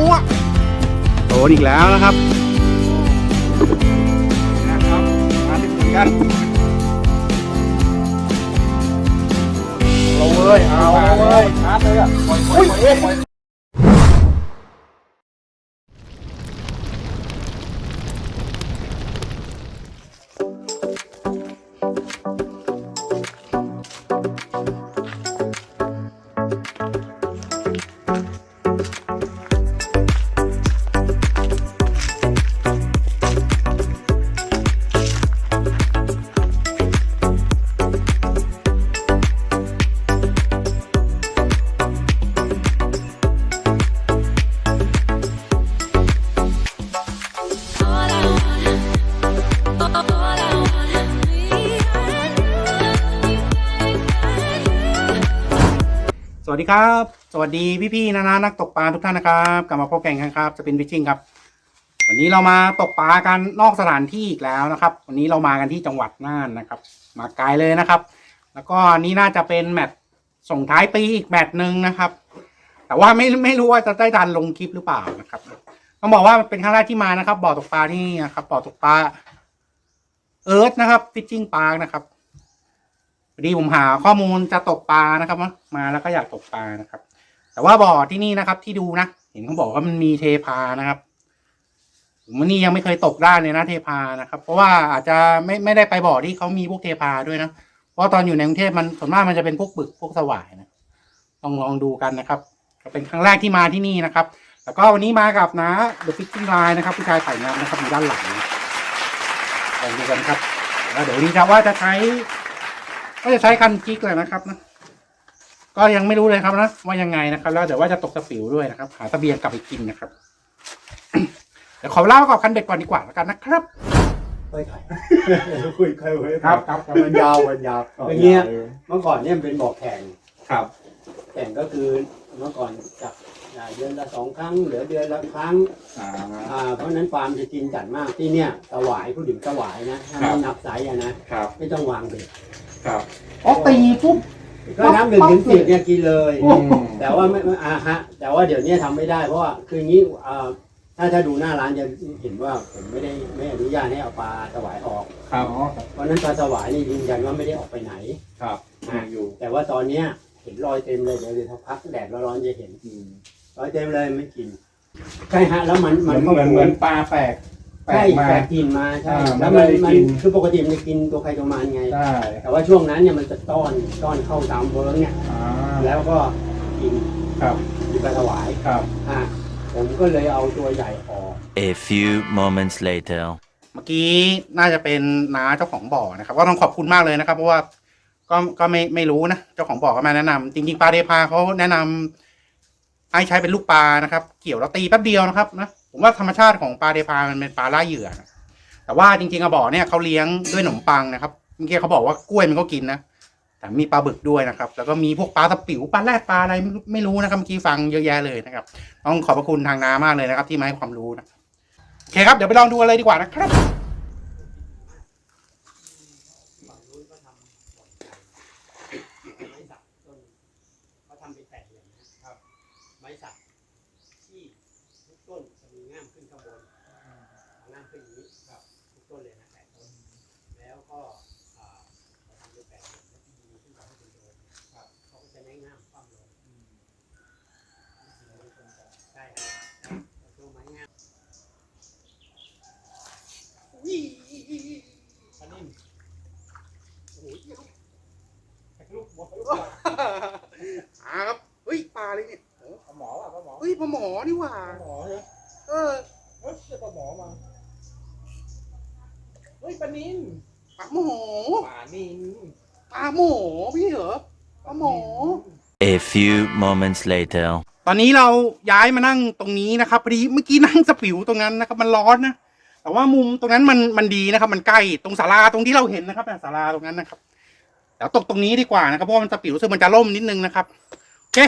มีสิบโลอะโดนอีกแล้วนะครับนะครับมาถึงเหมือนกันเอาเลยเอาเลยชาร์จเลยอะอุ้ยสวัสดี ครับ สวัสดีพี่ๆนะนะนักตกปลาทุกท่านนะครับกลับมาพบกันกันครับ จะเป็นฟิชชิ่งครับ วันนี้เรามาตกปลากันนอกสถานที่อีกแล้วนะครับ วันนี้เรามากันที่จังหวัดน่านนะครับ มาไกลเลยนะครับ แล้วก็นี่น่าจะเป็นแมตช์ส่งท้ายปีอีกแมตช์หนึ่งนะครับ แต่ว่าไม่ไม่รู้ว่าจะได้ทันลงคลิปหรือเปล่านะครับต้องบอกว่าเป็นครั้งแรกที่มานะครับบ่อตกปลาที่นี่นะครับบ่อตกปลาเอิร์ธนะครับฟิชชิ่งปาร์นะครับ ดีผมหาข้อมูลจะตกปลานะครับมาแล้วก็อยากตกปลานะครับ แต่ว่าบ่อที่นี่นะครับ ที่ดูนะเห็นเขาบอกว่ามันมีเทพานะครับผมวันนี้ยังไม่เคยตกได้เลยนะเทพานะครับ เพราะว่าอาจจะไม่ไม่ได้ไปบ่อที่เขามีพวกเทพาด้วยนะเพราะตอนอยู่ในกรุงเทพมันส่วนมากมันจะเป็นพวกบึกพวกสวายนะลองลองดูกันนะครับ ก็เป็นครั้งแรกที่มาที่นี่นะครับ แล้วก็วันนี้มากับนะ The Fishing Line นะครับผู้ชายใส่งานนะครับอยู่ด้านหลังลองดูกันครับแล้วเดี๋ยวนนี้จะว่าจะใช้ ก็จะใช้คันจิกเลยนะครับนะก็ยังไม่รู้เลยครับนะว่ายังไงนะครับแล้วเดี๋ยวว่าจะตกสปิวด้วยนะครับ หาตะเบียงกลับไปกินนะครับเดี๋ยวขอเล่ากับคันเบ็ดก่อนดีกว่าแล้วกันนะครับคุยคุยคุยคุยครับครับมันยาวมันยาวอย่างเงี้ยเมื่อก่อนเนี่ยมันเป็นบ่อแข่งครับ แข่งก็คือเมื่อก่อนจับอ่าเดือนละสองครั้งเหลือเดือนละครั้งอ่าอ่าเพราะฉะนั้นฟาร์มจะกินจัดมากที่เนี่ยสวายผู้ถึงสวายนะถ้าครัไม่บนับไซส์อะนะครับไม่ต้องวางเบ็ด ครับอ๋อตีปุ๊บ ก็นับหนึ่งถึงสิบเนี่ยกินเลย โอ้แต่ว่าไม่ไม่อ่าฮะ แต่ว่าเดี๋ยวนี้ทำไม่ได้เพราะว่าคืออย่างนี้อ่าถ้าถ้าดูหน้าร้านจะเห็นว่าผมไม่ได้ไม่อนุญาตให้เอาปลาสวายออก ครับเพราะฉะนั้นปลาสวายนี่ยืนยันว่าไม่ได้ออกไปไหน ครับอยู่แต่ว่าตอนเนี้ยเห็นรอยเต็มเลยเดี๋ยวเดี๋ยวถ้าพักแดดร้อนๆจะเห็นรอยเต็มเลยไม่กินใช่ฮะแล้วมันเหมืมัอนนเหมือนเหมือนปลาแปลกแปลใช่กมา แปลกกินมาใช่ อ่าแล้วมันไม่ได้มันกิน คือปกติมันจะกินตัวใครตัวมันไงได้แต่ว่าช่วงนั้นเนี่ยมันจะต้อนต้อนเข้าตามเวิร์กเนี่ย อ่าแล้วก็กินครับมีปลาสวายครับ อะผมก็เลยเอาตัวใหญ่ออก A few moments later. เมื่อกี้น่าจะเป็นน้าเจ้าของบ่อนะครับ ก็ต้องขอบคุณมากเลยนะครับ เพราะว่าก็ก็ไม่ไม่รู้นะเจ้าของบ่อก็มาแนะนำจริง ๆปลาเดพาเขาแนะนำให้ใช้เป็นลูกปลานะครับ เกี่ยวแล้วตีแป๊บเดียวนะครับนะ ผมว่าธรรมชาติของปลาเดพามันเป็นปลาล่าเหยื่อนะแต่ว่าจริงๆอะบอกเนี่ยเขาเลี้ยงด้วยขนมปังนะครับเมื่อกี้เขาบอกว่ากล้วยมันก็กินนะแต่มีปลาบึกด้วยนะครับ แล้วก็มีพวกปลาตะปิ๋วปลาแรดปลาอะไรไม่รู้นะครับเมื่อกี้ฟังเยอะแยะเลยนะครับ ต้องขอบพระคุณทางน้ามากเลยนะครับ ที่มาให้ความรู้นะโอเคครับเดี๋ยวไปลองดูอะไรดีกว่านะครับ ไม้สักต้นเขาทำเป็นแปดเหลี่ยมนะครับ ไม้สักที่ทุกต้นจะมีง่ามขึ้นข้างบนง่ามขึ้นอย่างนี้ครับทุกต้นเลยนะแปดต้น แล้วก็อ่าเขาทำเป็นแปดเหลี่ยมแล้วที่ดีขึ้นไปให้เป็นโดมครับเขาก็จะได้ง่ามคว่ำลงใช่ครับแล้วตัวไม้ง่ามอุ้ยอันนี้โอ้ย ลูกบอล อ่าครับ เฮ้ยปลาอะไรเนี่ยหมอว่ะหมอเฮ้ยปลาหมอนี่หว่าหมอใช่เออเฮ้ยเจอปลาหมอมาเฮ้ยปลานินปลาหมอปลานินปลาหมอพี่เหรอปลาหมอ A few moments later. ตอนนี้เราย้ายมานั่งตรงนี้นะครับพอดีเมื่อกี้นั่งสปิวตรงนั้นนะครับมันร้อนนะแต่ว่ามุมตรงนั้นมันมันดีนะครับ มันใกล้ตรงศาลาตรงที่เราเห็นนะครับศาลาตรงนั้นนะครับเดี๋ยวตกตรงนี้ดีกว่านะครับเพราะว่ามันสปิวซึ่งมันจะล่มนิดนึงนะครับโอเค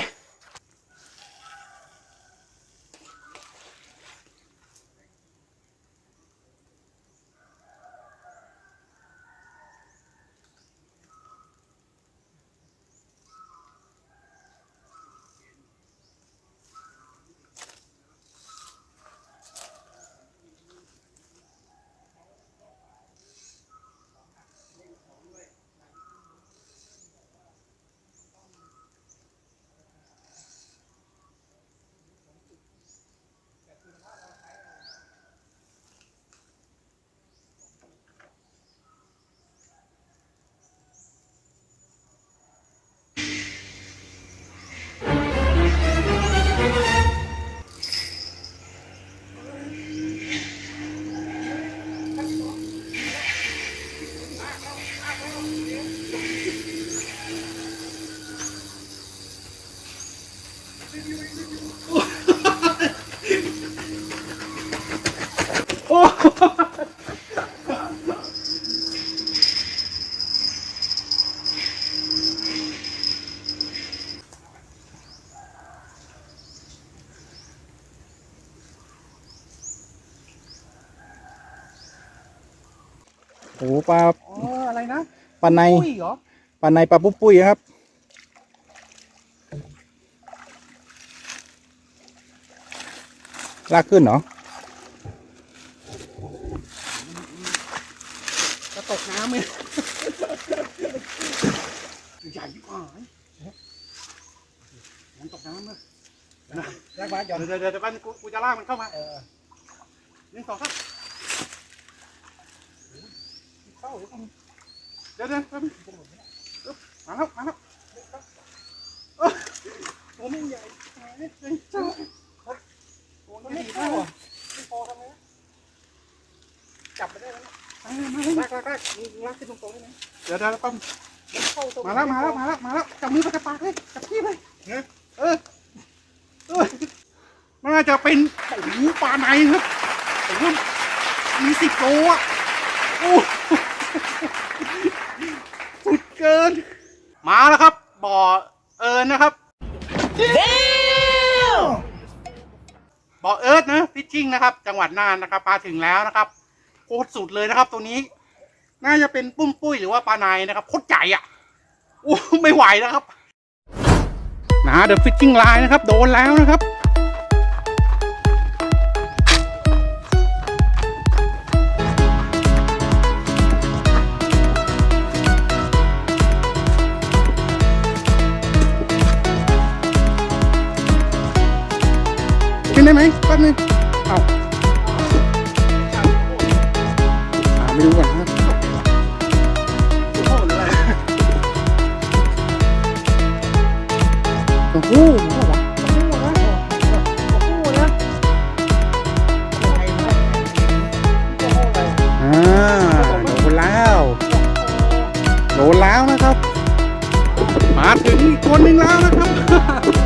ใน ปุ้ยเหรอปลาในปลาปุ้มปุ้ยครับ ลากขึ้นเหรอ จะตกน้ำไหมใหญ่กว่ามันตกน้ำนะแรกมาเดี๋ยวเดี๋ยวเดี๋ยวเดี๋ยวกูกูจะลากมันเข้ามาหนึ่งสองสามเข้าเดี๋ยวเดี๋ยวมาแล้วมาแล้วเอ้ยโอ้ไม่ใหญ่จ้าโอ้ไม่เข้าอะไม่พอทำไงจับไปได้แล้วลากลากลากมึงลากขึ้นตรงๆได้ไหมเดี๋ยวเดี๋ยวแป๊บมาแล้วมาแล้วมาแล้วมาแล้วจับมือไปกับปากเลยจับที่เลยเออเออน่าจะเป็นโอ้โหปลาในครับผมมีสิบโลอะโอ้ เกิน มาแล้วครับ บ่อเอิญนะครับบ่อเอิร์ธนะพิชชิ่งนะครับ จังหวัดน่านนะครับมาถึงแล้วนะครับโคตรสุดเลยนะครับ ตัวนี้ น่าจะเป็นปุ้มปุ้ยหรือว่าปลาในนะครับโคตรใหญ่อะโอ้ไม่ไหวแล้วครับนะเดอะฟิชชิ่งไลน์นะครับ โดนแล้วนะครับ นได้ไหมแป๊บนึงเอาอ่าไม่รู้ก่อนนะครับโอ้โหโอ้โหโอ้โหนะโอ้โหนะอ่าโดนแล้วโดนแล้วนะครับ มาถึงอีกคนหนึ่งแล้วนะครับ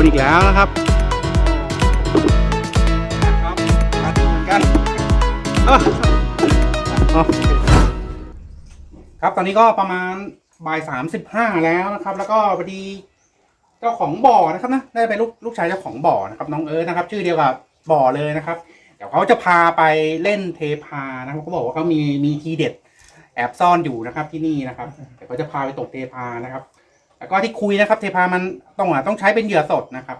นอีกแล้วนะครับครับมาถึงเหมือนกันอ้อครับตอนนี้ก็ประมาณบ่ายสามสิบห้าแล้วนะครับ แล้วก็พอดีเจ้าของบ่อนะครับนะได้ไปลูกลูกชายเจ้าของบ่อนะครับ น้องเอิร์ธนะครับ ชื่อเดียวกับบ่อเลยนะครับ เดี๋ยวเขาจะพาไปเล่นเทพานะครับเขาบอกว่าเขามีมีทีเด็ด แอบซ่อนอยู่นะครับที่นี่นะครับเดี๋ยวเขาจะพาไปตกเทพานะครับ แล้วก็ที่คุยนะครับ เทพามันต้องอะต้องใช้เป็นเหยื่อสดนะครับ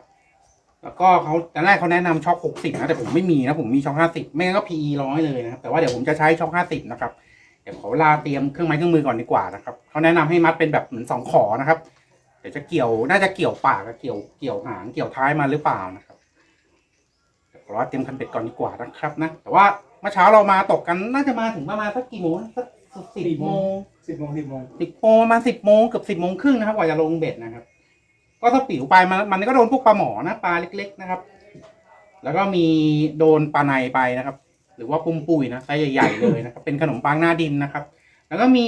แล้วก็เขาตอนแรกเขาแนะนำช็อคหกสิบนะแต่ผมไม่มีนะผมมีช็อคห้าสิบไม่งั้นก็ PE ร้อยเลยนะครับแต่ว่าเดี๋ยวผมจะใช้ช็อคห้าสิบนะครับเดี๋ยวขอเวลาเตรียมเครื่องไม้เครื่องมือก่อนดีกว่านะครับเขาแนะนำให้มัดเป็นแบบเหมือนสองขอนะครับเดี๋ยวจะเกี่ยวน่าจะเกี่ยวปากกับเกี่ยวเกี่ยวหางเกี่ยวท้ายมาหรือเปล่านะครับเดี๋ยวขอเตรียมคันเป็ดก่อนดีกว่านะครับนะแต่ว่าเมื่อเช้าเรามาตกกันน่าจะมาถึงประมาณสักกี่โมงสักสิบโมง สิบโมงสิบโมงสิบโมงประมาณสิบโมงเกือบสิบโมงครึ่งนะครับกว่าจะลงเบ็ดนะครับ ก็ถ้าปิวไปมันมันก็โดนพวกปลาหมอนะปลาเล็ก ๆนะครับ แล้วก็มีโดนปลาในไปนะครับ หรือว่าปุ้มปุ้ยนะไซส์ใหญ่ๆเลยนะครับ เป็นขนมปังหน้าดินนะครับ แล้วก็มี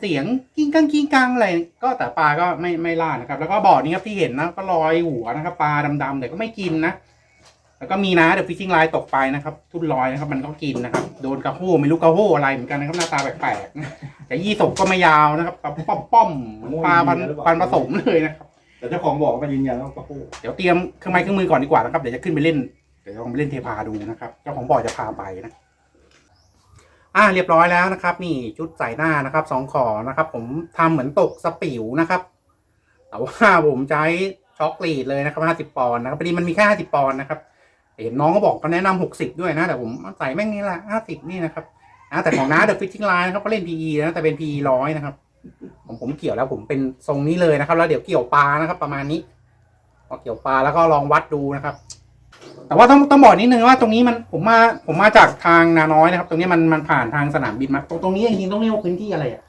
เสียงกิ้งกังกิ้งกังอะไรก็แต่ปลาก็ไม่ไม่ล่านะครับ แล้วก็บ่อนี้ครับที่เห็นนะก็ลอยหัวนะครับ ปลาดำๆแต่ก็ไม่กินนะ แล้วก็มีนะเดอะฟิชชิ่งไลน์ตกไปนะครับ ทุ่นลอยนะครับมันก็กินนะครับ โดนกระโห้ไม่รู้กระโห้อะไรเหมือนกันนะครับหน้าตาแปลกๆนะแต่ยี่สกก็ไม่ยาวนะครับปลาป้อมป้อมๆเหมือนปลาพันพันผสมเลยนะครับแต่เจ้าของบอกมายืนยันว่าก็พูดเดี๋ยวเตรียมเครื่องไม้เครื่องมือก่อนดีกว่านะครับเดี๋ยวจะขึ้นไปเล่นเดี๋ยวจะลองไปเล่นเทพาดูนะครับ เจ้าของบ่อจะพาไปนะอ่าเรียบร้อยแล้วนะครับ นี่ชุดใส่หน้านะครับสองขอนะครับ ผมทำเหมือนตกสปิวนะครับแต่ว่าผมใช้ช็อกลีดเลยนะครับห้าสิบปอนด์นะครับพอดีมันมีแค่ห้าสิบปอนด์นะครับ เห็นน้องก็บอกเขาแนะนำหกสิบด้วยนะ แต่ผมใส่แม่งนี่แหละห้าสิบนี่นะครับนะแต่ของน้าเดอะฟิชชิ่งไลน์นะครับก็เล่น PE นะแต่เป็น PE ร้อยนะครับ ผมผมเกี่ยวแล้วผมเป็นทรงนี้เลยนะครับ แล้วเดี๋ยวเกี่ยวปลานะครับ ประมาณนี้พอเกี่ยวปลาแล้วก็ลองวัดดูนะครับ แต่ว่าต้องต้องบอกนิดนึงว่าตรงนี้มันผมมาผมมาจากทางนาน้อยนะครับ ตรงนี้มันมันผ่านทางสนามบินมาตรงตรงนี้จริงๆต้องเรียกว่าพื้นที่อะไรอะ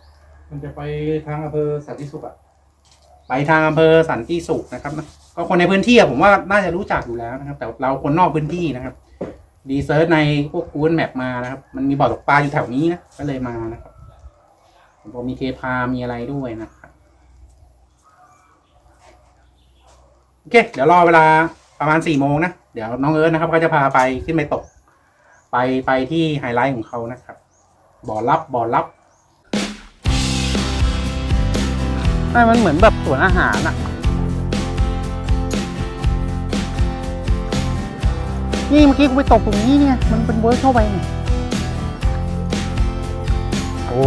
มันจะไปทางอำเภอสันติสุขอะไปทางอำเภอสันติสุขนะครับนะ ก็คนในพื้นที่อะผมว่าน่าจะรู้จักอยู่แล้วนะครับ แต่เราคนนอกพื้นที่นะครับดีเซิร์ชในพวก Google Map มานะครับ มันมีบ่อตกปลาอยู่แถวนี้นะก็เลยมานะครับผมบอมีเทพามีอะไรด้วยนะครับโอเค เดี๋ยวรอเวลาประมาณสี่โมงนะเดี๋ยวน้องเอิร์ธนะครับก็จะพาไปขึ้นไปตก ไปไปที่ไฮไลท์ของเขานะครับ บ่อลับบ่อลับไม่มันเหมือนแบบสวนอาหารอะ นี่เมื่อกี้กูไปตกตรงนี้เนี่ย มันเป็นเวิร์กเข้าไปเนี่ยโอ้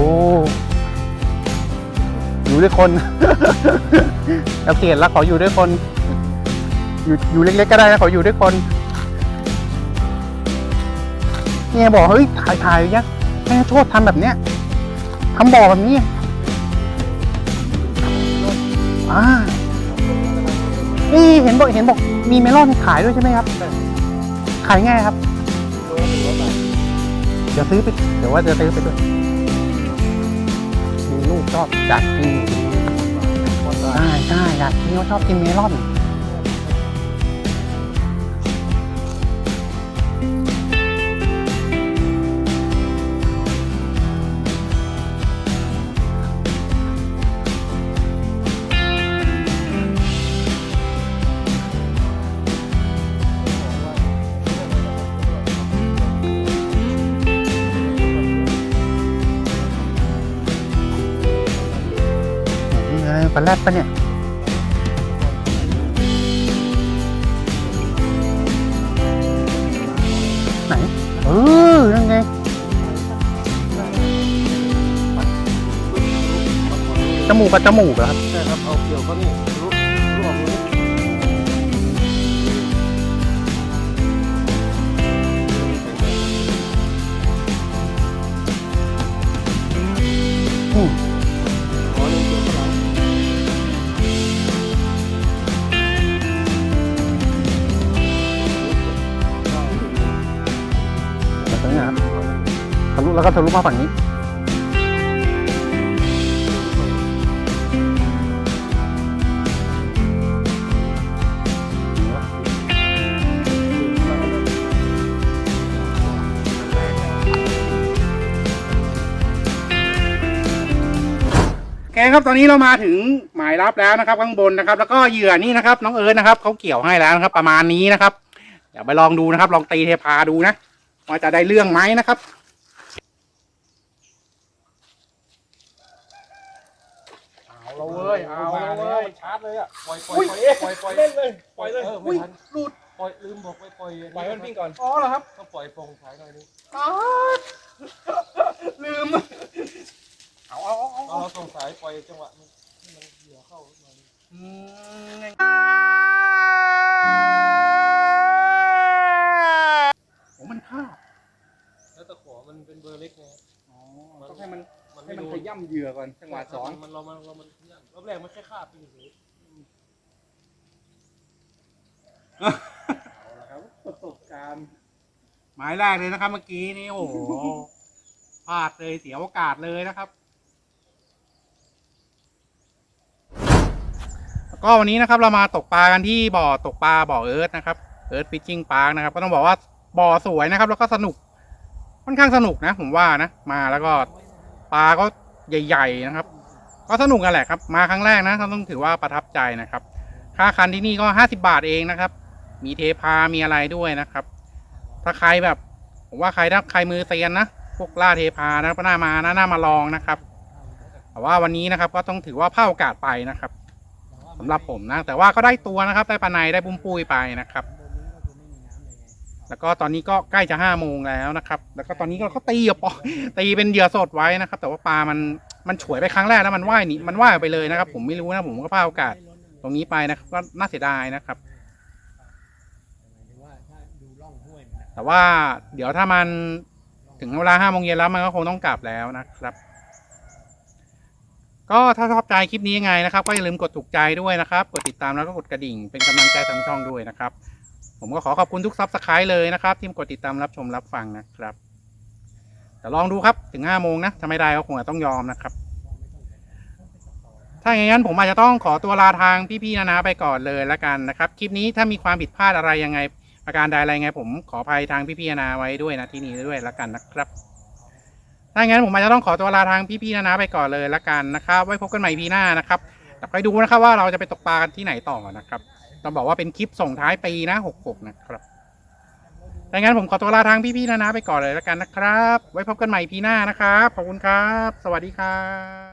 อยู่ด้วยคนเกษียณแล้วขออยู่ด้วยคน อยู่อยู่เล็กๆก็ได้นะขออยู่ด้วยคนเนี่ยบอกเฮ้ยถ่ายถ่ายยักแม่โทษทำแบบเนี้ยทำบ่อแบบนี้อ่านี่เห็นบอกเห็นบอกมีเมลอนขายด้วยใช่ไหมครับายง่ายครับ เดี๋ยวซื้อไป เดี๋ยวว่าจะซื้อไปด้วย มีลูกชอบจัดกินใช่ใช่อยากกินเขาชอบกินเมลอน ไงปลาแรดปะเนี่ยไหนเออนั่นไงจมูกกับจมูกเหรอครับ ใช่ครับ เอาเกี่ยวก็นี่ ทะลุแล้วก็ทะลุมาฝั่งนี้ โอเคครับตอนนี้เรามาถึงหมายรับแล้วนะครับ ข้างบนนะครับ แล้วก็เหยื่อนี่นะครับ น้องเอิร์ธนะครับเขาเกี่ยวให้แล้วนะครับ ประมาณนี้นะครับ เดี๋ยวไปลองดูนะครับ ลองตีเทพาดูนะว่าจะได้เรื่องไหมนะครับ เอาละเว้ยเอาละเว้ยชาร์จเลยอะปล่อยปล่อยอุ้ยปล่อยปล่อยเล่นเลยปล่อยเลยอุ้ยหลุดปล่อยลืมบอกไปปล่อยปล่อยให้มันวิ่งก่อนอ๋อเหรอครับต้องปล่อยโปร่งสายหน่อยนึงอ๋อลืมเอาเอาเอาเอาเอาเราส่งสายปล่อยจังหวะมันให้มันเหยื่อเข้าหน่อยนึงอืมโอ้มันฆ่าแล้วตะขอมันเป็นเบอร์เล็กไงอ๋อต้องให้มันมัน ให้ไม่มันโดขนย่ำเหยื่อก่อนจังหวะสองมันเรามันเรามันย่ำรอบแรกมันแค่คาบไปเฉยเอาละครับประสบการณ์หมายแรกเลยนะครับ เมื่อกี้นี่โอ้โหพลาดเลยเสียโอกาสเลยนะครับแล้วก็วันนี้นะครับเรามาตกปลากันที่บ่อตกปลาบ่อเอิร์ธนะครับเอิร์ธฟิชชิ่งปาร์คนะครับ ก็ต้องบอกว่าบ่อสวยนะครับ แล้วก็สนุกค่อนข้างสนุกนะ ผมว่านะ มาแล้วก็ ปลาก็ใหญ่ๆนะครับ ก็สนุกกันแหละครับ มาครั้งแรกนะต้องถือว่าประทับใจนะครับ ค่าคันที่นี่ก็ห้าสิบาทเองนะครับ มีเทพา มีอะไรด้วยนะครับ ถ้าใครแบบผมว่าใครถ้าใครมือเซียนนะพวกล่าเทพานะก็น่ามานะน่ามาลองนะครับแต่ว่าวันนี้นะครับก็ต้องถือว่าพลาดโอกาสไปนะครับสำหรับผมนะแต่ว่าก็ได้ตัวนะครับ ได้ปลาในได้ปุ้มปุยไปนะครับ แล้วก็ตอนนี้ก็ใกล้จะห้าโมงแล้วนะครับ แล้วก็ตอนนี้เราก็ตีอะปอตีเป็นเหยื่อสดไว้นะครับ แต่ว่าปลามันมันฉวยไปครั้งแรกแล้วมันว่ายหนีมันว่ายออกไปเลยนะครับ ผมไม่รู้นะผมก็พลาดโอกาสตรงนี้ไปนะครับก็น่าเสียดายนะครับ แต่ว่าเดี๋ยวถ้ามันถึงเวลาห้าโมงเย็นแล้วมันก็คงต้องกลับแล้วนะครับก็ถ้าชอบใจคลิปนี้ยังไงนะครับ ก็อย่าลืมกดถูกใจด้วยนะครับ กดติดตามแล้วก็กดกระดิ่งเป็นกำลังใจทางช่องด้วยนะครับ ผมก็ขอขอบคุณทุกซับสไครต์เลยนะครับ ที่กดติดตามรับชมรับฟังนะครับแต่ลองดูครับถึงห้าโมงนะถ้าไม่ได้ก็คงจะต้องยอมนะครับ ถ้าอย่างนั้นผมอาจจะต้องขอตัวลาทางพี่ๆนะนะไปก่อนเลยละกันนะครับ คลิปนี้ถ้ามีความผิดพลาดอะไรยังไง ประการใดอะไรไง ผมขออภัยทางพี่ๆนะนะไว้ด้วยนะที่นี้ด้วยละกันนะครับถ้าอย่างนั้นผมอาจจะต้องขอตัวลาทางพี่ๆนะนะไปก่อนเลยละกันนะครับ ไว้พบกันใหม่พีหน้านะครับแต่ไปดูนะครับว่าเราจะไปตกปลากันที่ไหนต่อนะครับ ต้องบอกว่าเป็นคลิปส่งท้ายปีนะ66นะครับดังนั้นผมขอตัวลาทางพี่ๆนะนะไปก่อนเลยแล้วกันนะครับ ไว้พบกันใหม่พีหน้านะครับ ขอบคุณครับ สวัสดีครับ